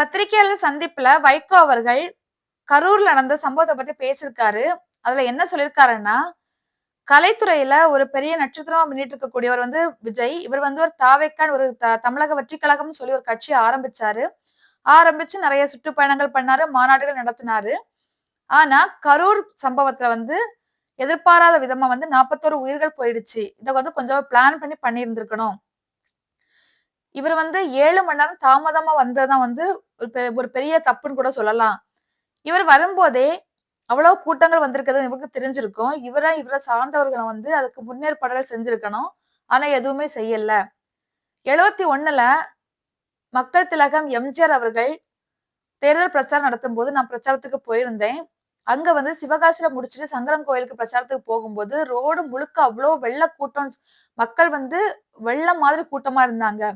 பத்திரிகையாளர் சந்திப்புல வைகோ அவர்கள் கரூர்ல நடந்த சம்பவத்தை பத்தி பேசியிருக்காரு. அதுல என்ன சொல்லியிருக்காருன்னா கலைத்துறையில ஒரு பெரிய நட்சத்திரமா முன்னிட்டு இருக்கக்கூடியவர் வந்து விஜய். இவர் வந்து ஒரு தாவைக்கான் ஒரு த- தமிழக வெற்றி கழகம்னு சொல்லி ஒரு கட்சி ஆரம்பிச்சாரு. ஆரம்பிச்சு நிறைய சுற்றுப்பயணங்கள் பண்ணாரு மாநாடுகள் நடத்தினாரு. ஆனா கரூர் சம்பவத்துல வந்து எதிர்பாராத விதமா வந்து நாற்பத்தோரு உயிர்கள் போயிடுச்சு. இதை வந்து கொஞ்சம் பிளான் பண்ணி பண்ணியிருந்திருக்கணும். இவர் வந்து ஏழு மணி நேரம் தாமதமா வந்ததுதான் வந்து ஒரு பெ- ஒரு பெரிய தப்புன்னு கூட சொல்லலாம். இவர் வரும்போதே அவ்வளவு கூட்டங்கள் வந்திருக்கிறது இவருக்கு தெரிஞ்சிருக்கும். இவரை இவரை சார்ந்தவர்களை வந்து அதுக்கு முன்னேற்பாடுகள் செஞ்சிருக்கணும். ஆனா எதுவுமே செய்யல. எழுபத்தி ஒண்ணுல மக்கள் திலகம் எம்ஜிஆர் அவர்கள் தேர்தல் பிரச்சாரம் நடத்தும் போது நான் பிரச்சாரத்துக்கு போயிருந்தேன். அங்க வந்து சிவகாசியில முடிச்சுட்டு சங்கரம் கோயிலுக்கு பிரச்சாரத்துக்கு போகும்போது ரோடு முழுக்க அவ்வளோ வெள்ள கூட்டம். மக்கள் வந்து வெள்ளம் மாதிரி கூட்டமா இருந்தாங்க.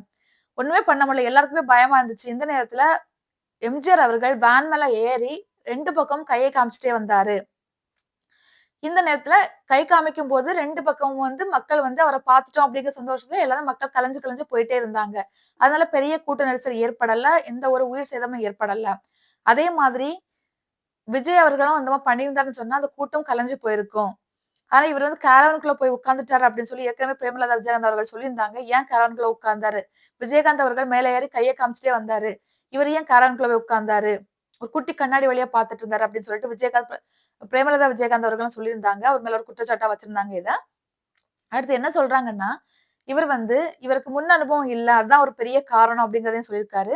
ஒண்ணுமே பண்ண முடியல. எல்லாருக்குமே பயமா இருந்துச்சு. இந்த நேரத்துல எம்ஜிஆர் அவர்கள் வேன் மேல ஏறி ரெண்டு பக்கம் கையை காமிச்சிட்டே வந்தாரு. இந்த நேரத்துல கை காமிக்கும் போது ரெண்டு பக்கமும் வந்து மக்கள் வந்து அவரை பார்த்துட்டோம் அப்படிங்கிற சந்தோஷத்துல எல்லாரும் மக்கள் கலைஞ்சு கலைஞ்சு போயிட்டே இருந்தாங்க. அதனால பெரிய கூட்ட நெரிசல் ஏற்படல. எந்த ஒரு உயிர் சேதமும் ஏற்படல. அதே மாதிரி விஜய் அவர்களும் அந்த மாதிரி பண்ணியிருந்தாருன்னு சொன்னா அந்த கூட்டம் கலைஞ்சு போயிருக்கும். ஆனா இவர் வந்து கேரவனுக்குள்ள போய் உட்கார்ந்துட்டாரு அப்படின்னு சொல்லி ஏற்கனவே பிரேமலதா விஜயகாந்த் அவர்கள் சொல்லியிருந்தாங்க. ஏன் கேரவனுக்குள்ள உட்கார்ந்தாரு? விஜயகாந்த் அவர்கள் மேலே ஏறி கையை காமிச்சிட்டே வந்தாரு. இவர் ஏன் கேரவனுக்குள்ள போய் உட்கார்ந்தாரு? ஒரு குட்டி கண்ணாடி வழியா பாத்துட்டு இருந்தாரு அப்படின்னு சொல்லிட்டு விஜயகாந்த் பிரேமலதா விஜயகாந்த் அவர்களும் சொல்லியிருந்தாங்க. அவர் மேல ஒரு குற்றச்சாட்டா வச்சிருந்தாங்க இதை. அடுத்து என்ன சொல்றாங்கன்னா இவர் வந்து இவருக்கு முன் அனுபவம் இல்ல அதுதான் ஒரு பெரிய காரணம் அப்படிங்கிறதையும் சொல்லியிருக்காரு.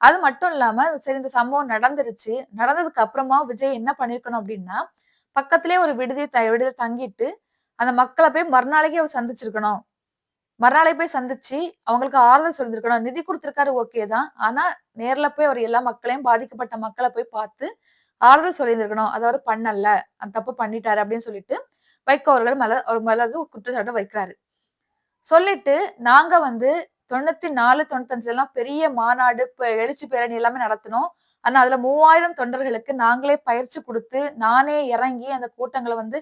அது மட்டும் இல்லாம சரி இந்த சம்பவம் நடந்துருச்சு. நடந்ததுக்கு அப்புறமா விஜய் என்ன பண்ணிருக்கணும் அப்படின்னா பக்கத்திலே ஒரு விடுதி த- தங்கிட்டு அந்த மக்களை போய் மறுநாளைக்கே அவர் சந்திச்சிருக்கணும். மறுநாளை போய் சந்திச்சு அவங்களுக்கு ஆறுதல் சொல்லியிருக்கணும் நிதி கொடுத்துருக்காரு ஓகே தான். ஆனா நேர்ல போய் அவர் எல்லா மக்களையும் பாதிக்கப்பட்ட மக்களை போய் பார்த்து ஆறுதல் சொல்லியிருந்திருக்கணும். அதை அவர் பண்ணல. அந்த தப்பு பண்ணிட்டாரு அப்படின்னு சொல்லிட்டு வைகோ அவர்கள் மேல அவர் மேல வந்து ஒரு குற்றச்சாட்டை வைக்கிறாரு. சொல்லிட்டு நாங்க வந்து தொண்ணூத்தி நாலு தொண்ணூத்தஞ்சுல எல்லாம் பெரிய மாநாடு எழுச்சி பேரணி எல்லாமே நடத்தினோம். ஆனா அதுல மூவாயிரம் தொண்டர்களுக்கு நாங்களே பயிற்சி கொடுத்து நானே இறங்கி அந்த கூட்டங்களை வந்து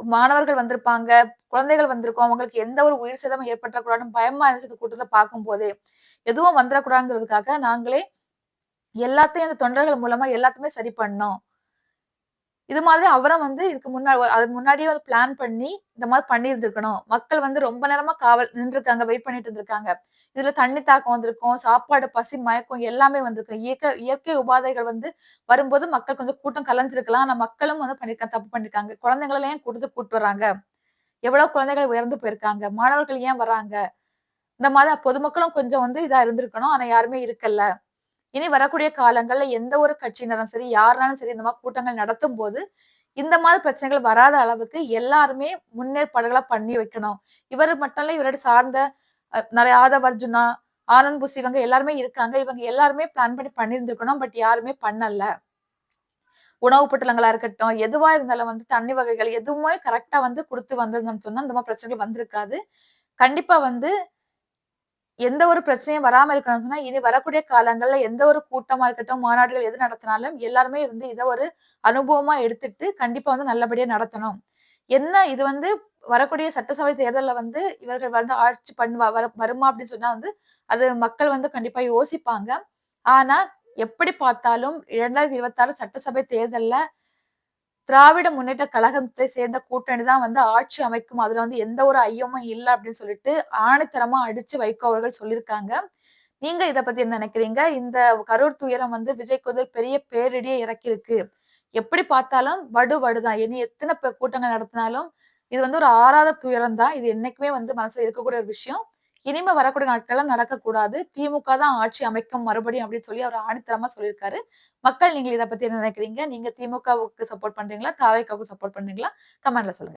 மாணவர்கள் வந்திருப்பாங்க குழந்தைகள் வந்திருக்கோம் அவங்களுக்கு எந்த ஒரு உயிர் சேதமும் ஏற்பட்டக்கூடாதுன்னு பயமா இருந்துச்சு இந்த கூட்டத்தை பார்க்கும் போதே எதுவும் வந்துடக்கூடாதுங்கிறதுக்காக நாங்களே எல்லாத்தையும் அந்த தொண்டர்கள் மூலமா எல்லாத்தையுமே சரி பண்ணோம். இது மாதிரி அவரும் வந்து இதுக்கு முன்னாடி அதுக்கு முன்னாடியே வந்து பிளான் பண்ணி இந்த மாதிரி பண்ணியிருந்துருக்கணும். மக்கள் வந்து ரொம்ப நேரமா காவல் நின்றுருக்காங்க வெயிட் பண்ணிட்டு இருந்திருக்காங்க. இதுல தண்ணி தாக்கம் வந்திருக்கும் சாப்பாடு பசி மயக்கம் எல்லாமே வந்திருக்கும். இயற்கை இயற்கை உபாதைகள் வந்து வரும்போது மக்கள் கொஞ்சம் கூட்டம் கலைஞ்சிருக்கலாம். ஆனா மக்களும் வந்து பண்ணிருக்காங்க தப்பு பண்ணிருக்காங்க. குழந்தைங்களை ஏன் கொடுத்து கூட்டு வராங்க எவ்வளவு குழந்தைகள் உயர்ந்து போயிருக்காங்க? மாணவர்கள் ஏன் வராங்க இந்த மாதிரி பொதுமக்களும் கொஞ்சம் வந்து இதா இருந்திருக்கணும். ஆனா யாருமே இருக்கல. இனி வரக்கூடிய காலங்கள்ல எந்த ஒரு கட்சியினரும் சரி யாருனாலும் சரி இந்த மாதிரி கூட்டங்கள் நடத்தும் போது இந்த மாதிரி பிரச்சனைகள் வராத அளவுக்கு எல்லாருமே முன்னேற்பாடுகளை பண்ணி வைக்கணும். இவர் மட்டும் இல்ல இவரோட சார்ந்த நிறைய ஆதவ் அர்ஜுனா ஆனந்த் புஸ் இவங்க எல்லாருமே இருக்காங்க. இவங்க எல்லாருமே பிளான் பண்ணி பண்ணியிருந்திருக்கணும் பட் யாருமே பண்ணல. உணவு பொட்டலங்களா இருக்கட்டும் எதுவா இருந்தாலும் வந்து தண்ணி வகைகள் எதுவுமே கரெக்டா வந்து கொடுத்து வந்ததுன்னு சொன்னா இந்த மாதிரி பிரச்சனைகள் வந்திருக்காது. கண்டிப்பா வந்து எந்த ஒரு பிரச்சனையும் வராம இருக்கணும்னு சொன்னா இனி வரக்கூடிய காலங்கள்ல எந்த ஒரு கூட்டமா இருக்கட்டும் மாநாடுகள் எது நடத்தினாலும் எல்லாருமே வந்து இதை ஒரு அனுபவமா எடுத்துட்டு கண்டிப்பா வந்து நல்லபடியா நடத்தணும். என்ன இது வந்து வரக்கூடிய சட்டசபை தேர்தலில் வந்து இவர்கள் வந்து ஆட்சி பண்ணுவா வர வருமா அப்படின்னு சொன்னா வந்து அது மக்கள் வந்து கண்டிப்பா யோசிப்பாங்க. ஆனா எப்படி பார்த்தாலும் இரண்டாயிரத்தி இருபத்தி ஆறு சட்டசபை தேர்தலில் திராவிட முன்னேற்ற கழகத்தை சேர்ந்த கூட்டணி தான் வந்து ஆட்சி அமைக்கும். அதுல வந்து எந்த ஒரு ஐயமும் இல்லை அப்படின்னு சொல்லிட்டு ஆணித்தரமா அடிச்சு வைகோ அவர்கள் சொல்லியிருக்காங்க. நீங்க இத பத்தி என்ன நினைக்கிறீங்க? இந்த கரூர் துயரம் வந்து விஜய்க்கு வந்து ஒரு பெரிய பேரிடியே இறக்கியிருக்கு. எப்படி பார்த்தாலும் வடு வடுதான். இனி எத்தனை கூட்டங்கள் நடத்தினாலும் இது வந்து ஒரு ஆறாத துயரம் தான் இது என்னைக்குமே வந்து மனசுல இருக்கக்கூடிய ஒரு விஷயம். இனிமே வரக்கூடிய நாட்கள்லாம் நடக்கக்கூடாது. திமுக தான் ஆட்சி அமைக்கும் மறுபடியும் அப்படின்னு சொல்லி அவர் ஆணித்தரமா சொல்லியிருக்காரு. மக்கள் நீங்க இத பத்தி என்ன நினைக்கிறீங்க? நீங்க திமுகவுக்கு சப்போர்ட் பண்றீங்களா? தாவேக்காவுக்கு சப்போர்ட் பண்றீங்களா? கமெண்ட்ல சொல்லுங்க.